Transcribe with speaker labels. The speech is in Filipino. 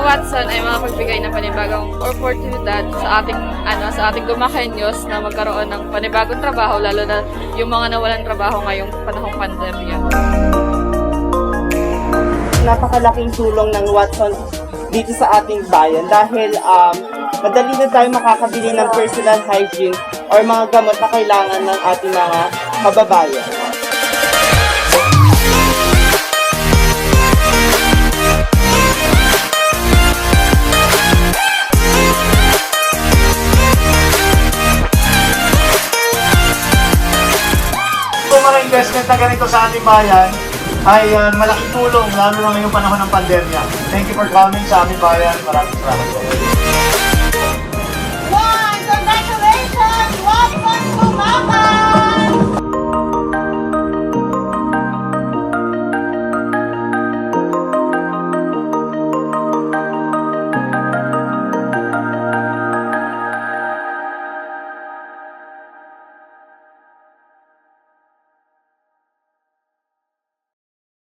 Speaker 1: Watson ay makapagbigay ng panibagong oportunidad sa ating ano sa ating Gumakenyos na magkaroon ng panibagong trabaho lalo na yung mga nawalan trabaho ngayong panahong pandemya.
Speaker 2: napakalaking tulong ng Watson dito sa ating bayan dahil um, madali na tayo makakabili ng personal hygiene or mga gamot na kailangan ng ating mga kababayan.
Speaker 3: Investment na ganito sa ating bayan, ay uh, malaking tulong lalo na ngayong panahon ng pandemya. Thank you for coming sa aming bayan. Maraming salamat.